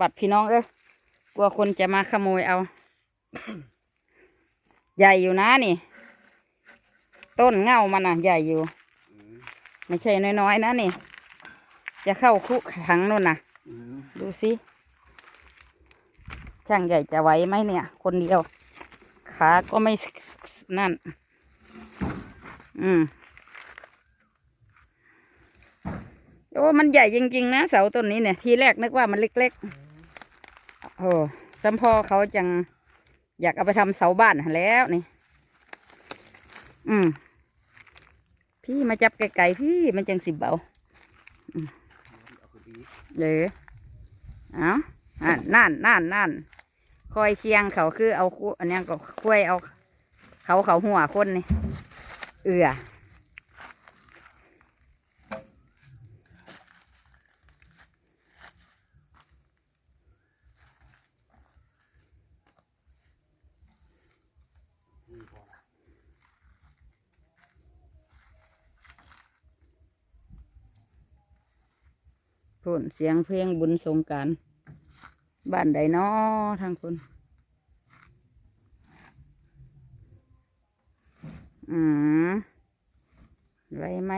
บัตรพี่น้องเอ้ยกลัวคนจะมาขโมยเอา ใหญ่อยู่นะนี่ ต้นเง่ามันอะ ใหญ่อยู่ ไม่ใช่น้อยๆนะนี่ จะเข้าคุกขังนู่นนะดูสิ ช่างใหญ่จะไหวไหมเนี่ย คนเดียว ขาก็ไม่นั่น อืมโอ้ มันใหญ่จริง ๆ นะเสาต้นนี้เนี่ย ทีแรกนึกว่ามันเล็ก ๆ โอ้สัมพอเขาจัง อยากเอาไปทำเสาบ้านแล้วนี่ อืม พี่มาจับไกลๆพี่มันจังสิบเบาอืมเลยเอาอ่นนั่นนั่นนั่นคอยเคียงเขาคือเอาอันนี้ก็คุยเอา เขาเขาหัวคนนี่ เอือ พุ่นเสียงเพลงบุญสงกรารบ้านใดน้อทางคุณอืมไรไหม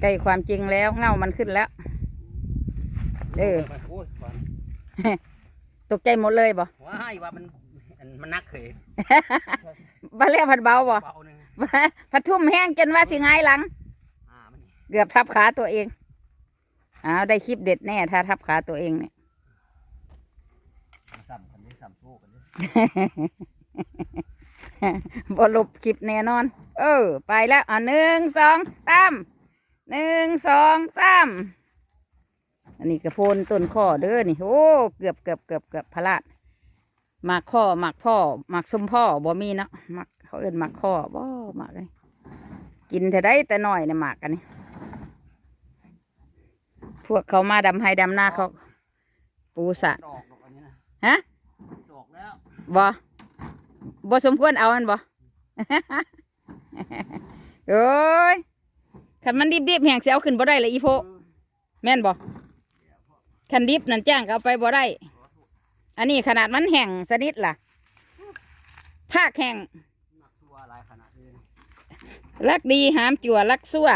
ใกล้ความจริงแล้วเง่ามันขึ้นแล้ว เออโอ้ยฟังตกใจหมดเลยบ่ว้ายว่ามัน มันนักเคยบ้านแรกผัดเบาบ่เบาหนึ่งผัดทุ่มแห้งจนว่าสิง่ายหลังอ่ามันเกือบทับขาตัวเองอ้าวได้คลิปเด็ดแน่ถ้าทับขาตัวเองเนี่ยซ้ำกันนี้ซ้ำโซ่กันนี้บลบคลิปแน่นอน เออ ไปแล้วอะหนึ่งสองสามหนึ่งสองสามอันนี้กระโพนต้นข้อเด้อนี่โอ้เกือบเกือบเกือบเกือบพลาด หมากข้อหมากพ่อหมากส้มพ่อบ่มีเนาะหมากเขาเอิ้นหมากข้อบ่หมากเลยกินเท่าได้แต่น้อยเนี่ยหมากกันนี่พวกเขามาดำไฮดำหน้าเขา ปูสะดอกดอกอันนี้นะฮะดอกแล้วบ่บ่สมควรเอามันบ่โอ้ยคันมันดิบๆแหงเสียเอาขึ้นบ่ได้เลยอีโพแม่นบ่คันดิบนั่นจ้างก็เอาไปบ่ได้ อันนี้ขนาดมันแห้งสนิทล่ะภาคแห้งรักดีหามจั่วรักซั่ว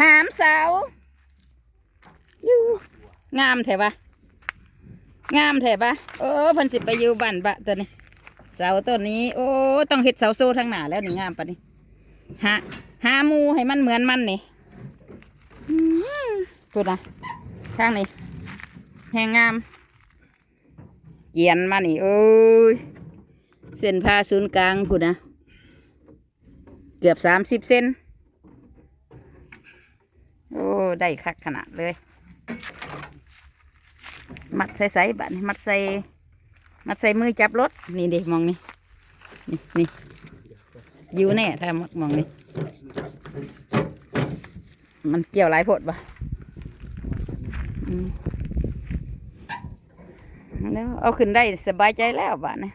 หามเสาอยู่งามแท้ปะงามแท้ปะโอ้พิ่นสิไปอยู่บ้านบะตัวนี้ เสาต้นนี้ โอ้ต้องเฮ็ดเสาโซ่ทางหนาแล้วนี่งามปะนี่หาหามูให้มันเหมือนมันนี่อืมพูดนะทางนี้แหงงาม เกียนมานี่โอ้ยเส้นผ่าศูนย์กลางพูดนะเกือบสามสิบเซนโอ้ได้คักขนาดเลย มัดใส่ใส่บัดนี้มัดใส่มัดใส่มือจับรถนี่เด็มองนี่นี่นี่อยู่แน่ถ้ามองนี่มันเกี่ยวหลายโพดปะอืม แล้วเอาขึ้นได้สบายใจแล้วบ้านนะ